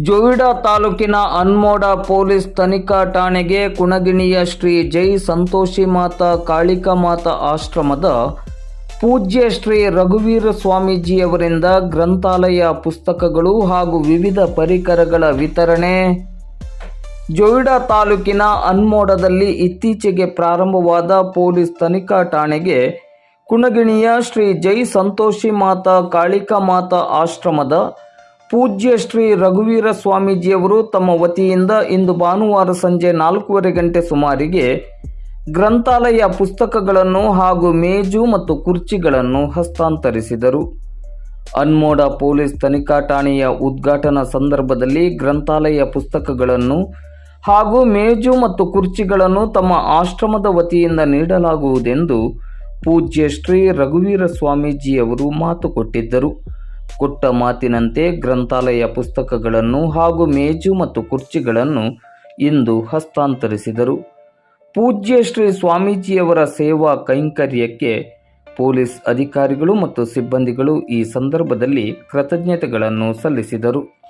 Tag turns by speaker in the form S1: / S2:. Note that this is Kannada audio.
S1: ಜೋಯಿಡಾ ತಾಲೂಕಿನ ಅನ್ಮೋಡ ಪೊಲೀಸ್ ತನಿಖಾ ಠಾಣೆಗೆ ಕುಣಗಿಣಿಯ ಶ್ರೀ ಜೈ ಸಂತೋಷಿ ಮಾತಾ ಕಾಳಿಕಾ ಮಾತಾ ಆಶ್ರಮದ ಪೂಜ್ಯ ಶ್ರೀ ರಘುವೀರ ಸ್ವಾಮೀಜಿಯವರಿಂದ ಗ್ರಂಥಾಲಯ ಪುಸ್ತಕಗಳು ಹಾಗೂ ವಿವಿಧ ಪರಿಕರಗಳ ವಿತರಣೆ. ಜೋಯಿಡಾ ತಾಲೂಕಿನ ಅನ್ಮೋಡದಲ್ಲಿ ಇತ್ತೀಚೆಗೆ ಪ್ರಾರಂಭವಾದ ಪೊಲೀಸ್ ತನಿಖಾ ಠಾಣೆಗೆ ಕುಣಗಿಣಿಯ ಶ್ರೀ ಜೈ ಸಂತೋಷಿ ಮಾತಾ ಕಾಳಿಕಾ ಮಾತಾ ಆಶ್ರಮದ ಪೂಜ್ಯ ಶ್ರೀ ರಘುವೀರ ಸ್ವಾಮೀಜಿಯವರು ತಮ್ಮ ವತಿಯಿಂದ ಇಂದು ಭಾನುವಾರ ಸಂಜೆ ನಾಲ್ಕೂವರೆ ಗಂಟೆ ಸುಮಾರಿಗೆ ಗ್ರಂಥಾಲಯ ಪುಸ್ತಕಗಳನ್ನು ಹಾಗೂ ಮೇಜು ಮತ್ತು ಕುರ್ಚಿಗಳನ್ನು ಹಸ್ತಾಂತರಿಸಿದರು. ಅನ್ಮೋಡ ಪೊಲೀಸ್ ತನಿಖಾ ಠಾಣೆಯ ಉದ್ಘಾಟನಾ ಸಂದರ್ಭದಲ್ಲಿ ಗ್ರಂಥಾಲಯ ಪುಸ್ತಕಗಳನ್ನು ಹಾಗೂ ಮೇಜು ಮತ್ತು ಕುರ್ಚಿಗಳನ್ನು ತಮ್ಮ ಆಶ್ರಮದ ವತಿಯಿಂದ ನೀಡಲಾಗುವುದೆಂದು ಪೂಜ್ಯ ಶ್ರೀ ರಘುವೀರ ಸ್ವಾಮೀಜಿಯವರು ಮಾತು ಕೊಟ್ಟಿದ್ದರು. ಕೊಟ್ಟ ಮಾತಿನಂತೆ ಗ್ರಂಥಾಲಯ ಪುಸ್ತಕಗಳನ್ನು ಹಾಗೂ ಮೇಜು ಮತ್ತು ಕುರ್ಚಿಗಳನ್ನು ಇಂದು ಹಸ್ತಾಂತರಿಸಿದರು. ಪೂಜ್ಯ ಶ್ರೀ ಸ್ವಾಮೀಜಿಯವರ ಸೇವಾ ಕೈಂಕರ್ಯಕ್ಕೆ ಪೊಲೀಸ್ ಅಧಿಕಾರಿಗಳು ಮತ್ತು ಸಿಬ್ಬಂದಿಗಳು ಈ ಸಂದರ್ಭದಲ್ಲಿ ಕೃತಜ್ಞತೆಗಳನ್ನು ಸಲ್ಲಿಸಿದರು.